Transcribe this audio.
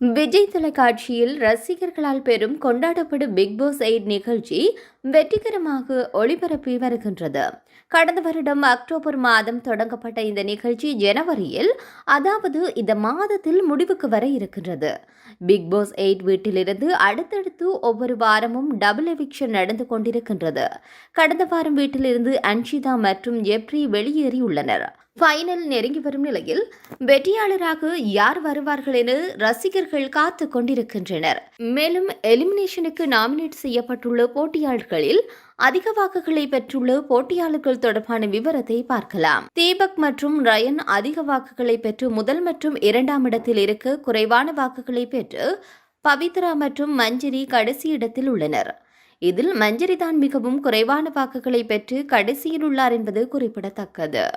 விஜய் தொலைக்காட்சியில் ரசிகர்களால் பெரும் கொண்டாடப்படும் பிக் பாஸ் எயிட் நிகழ்ச்சி வெற்றிகரமாக ஒளிபரப்பி வருகின்றது. கடந்த வருடம் அக்டோபர் மாதம் தொடங்கப்பட்ட இந்த நிகழ்ச்சி ஜனவரியில் அதாவது இந்த மாதத்தில் முடிவுக்கு வர இருக்கின்றது. பிக் பாஸ் எயிட் வீட்டிலிருந்து அடுத்தடுத்து ஒவ்வொரு வாரமும் டபுள் எவிக்ஷன் நடந்து கொண்டிருக்கின்றது. கடந்த வாரம் வீட்டிலிருந்து அன்ஷிதா மற்றும் ஜெப்ரி வெளியேறியுள்ளனர். ஃபைனல் நெருங்கி வரும் நிலையில் வெற்றியாளராக யார் வருவார்கள் என ரசிகர்கள் காத்து கொண்டிருக்கின்றனர். மேலும் எலிமினேஷனுக்கு நாமினேட் செய்யப்பட்டுள்ள போட்டியாளர்களில் அதிக வாக்குகளை பெற்றுள்ள போட்டியாளர்கள் தொடர்பான விவரத்தை பார்க்கலாம். தீபக் மற்றும் ரயன் அதிக வாக்குகளை பெற்று முதல் மற்றும் இரண்டாம் இடத்தில் இருக்க குறைவான வாக்குகளை பெற்று பவித்ரா மற்றும் மஞ்சரி கடைசி இடத்தில் உள்ளனர். இதில் மஞ்சரி தான் மிகவும் குறைவான வாக்குகளை பெற்று கடைசியில் உள்ளார் என்பது குறிப்பிடத்தக்கது.